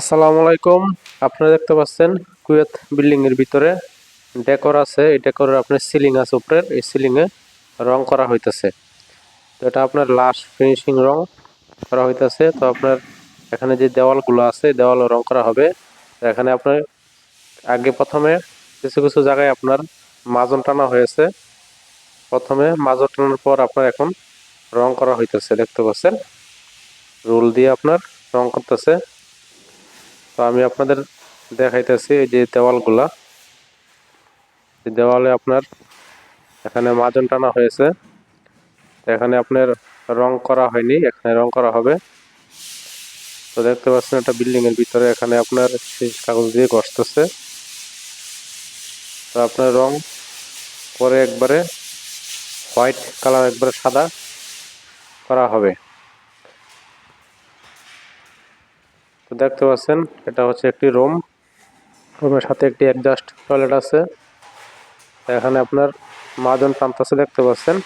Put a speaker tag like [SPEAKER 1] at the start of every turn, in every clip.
[SPEAKER 1] আসসালামু আলাইকুম। আপনারা দেখতে পাচ্ছেন কুয়েত বিল্ডিং এর ভিতরে ডেকোর আছে। এই ডেকোরের আপনার সিলিং আছে উপরের। এই সিলিং এ রং করা হইতেছে। তো এটা আপনার লাস্ট ফিনিশিং রং করা হইতেছে। তো আপনার এখানে যে দেওয়ালগুলো আছে দেওয়াল রং করা হবে। এখানে আপনার আগে প্রথমে কিছু কিছু জায়গায় আপনার মাজন টানা হয়েছে। প্রথমে মাজন টানার পর আপনার এখন রং করা হইতেছে। দেখতে পাচ্ছেন? রোল দিয়ে আপনার রং করতেছে। তো আমি আপনাদের দেখাইতেছি এই যে দেওয়ালগুলা। দেওয়ালে আপনার এখানে মাজন টানা হয়েছে। এখানে আপনার রং করা হয়নি, এখানে রং করা হবে। তো দেখতে পাচ্ছেন একটা বিল্ডিং এর ভিতরে এখানে আপনার শেষ কাগজ দিয়ে ঘষতেছে। তো আপনার রং করে একবারে হোয়াইট কালার, একবারে সাদা করা হবে। তো দেখতে পাচ্ছেন, এটা হচ্ছে একটি রুম। রুমের সাথে একটি অ্যাডজাস্ট টয়লেট আছে। এখানে আপনার মাজন টানতেছে দেখতে পাচ্ছেন।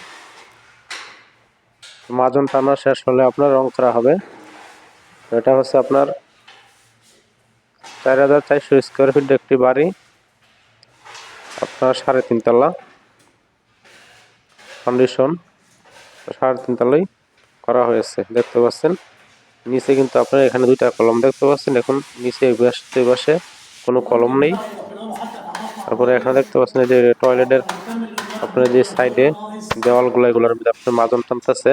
[SPEAKER 1] মাজন টানা শেষ হলে আপনার রং করা হবে। এটা হচ্ছে আপনার চার হাজার চারশো স্কোয়ার ফিট একটি বাড়ি। আপনার সাড়ে তিনতলা কন্ডিশন সাড়ে তিনতলাই করা হয়েছে, দেখতে পাচ্ছেন। নিচে কিন্তু আপনার এখানে দুইটা কলম দেখতে পাচ্ছেন। এখন নিচে এই পাশে কোনো কলম নেই। তারপরে এখানে দেখতে পাচ্ছেন যে টয়লেটের আপনার যে সাইডে দেওয়ালগুলো, এগুলোর মধ্যে আপনার মাজন টানতেছে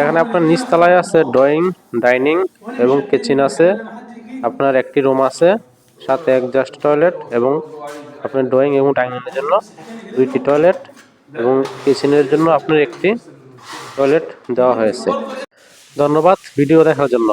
[SPEAKER 1] এখানে আপনার নিচতলায় আছে ড্রয়িং, ডাইনিং এবং কিচেন আছে। আপনার একটি রুম আছে, সাথে জাস্ট টয়লেট এবং আপনার ড্রয়িং এবং ডাইনিংয়ের জন্য দুইটি টয়লেট এবং কিচেনের জন্য আপনার একটি টয়লেট দেওয়া হয়েছে। ধন্যবাদ ভিডিও দেখার জন্য।